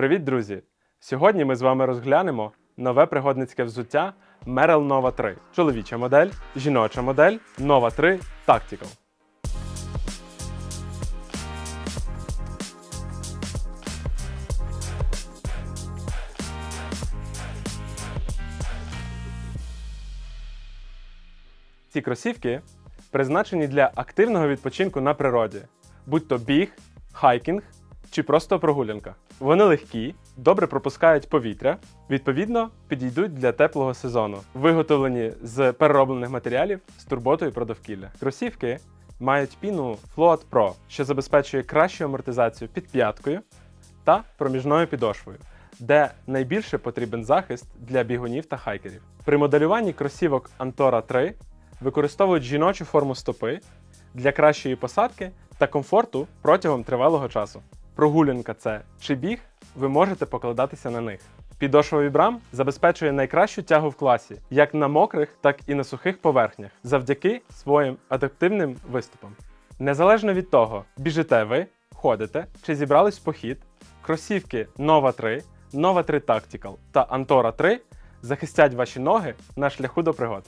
Привіт, друзі! Сьогодні ми з вами розглянемо нове пригодницьке взуття Merrell Nova 3. Чоловіча модель, жіноча модель Nova 3 Tactical. Ці кросівки призначені для активного відпочинку на природі, будь то біг, хайкінг чи просто прогулянка. Вони легкі, добре пропускають повітря, відповідно, підійдуть для теплого сезону, виготовлені з перероблених матеріалів з турботою про довкілля. Кросівки мають піну Float Pro, що забезпечує кращу амортизацію під п'яткою та проміжною підошвою, де найбільше потрібен захист для бігунів та хайкерів. При моделюванні кросівок Antora 3 використовують жіночу форму стопи для кращої посадки та комфорту протягом тривалого часу. Прогулянка це чи біг, ви можете покладатися на них. Підошва Vibram забезпечує найкращу тягу в класі як на мокрих, так і на сухих поверхнях завдяки своїм адаптивним виступам. Незалежно від того, біжите ви, ходите чи зібрались в похід, кросівки Nova 3, Nova 3 Tactical та Antora 3 захистять ваші ноги на шляху до пригод.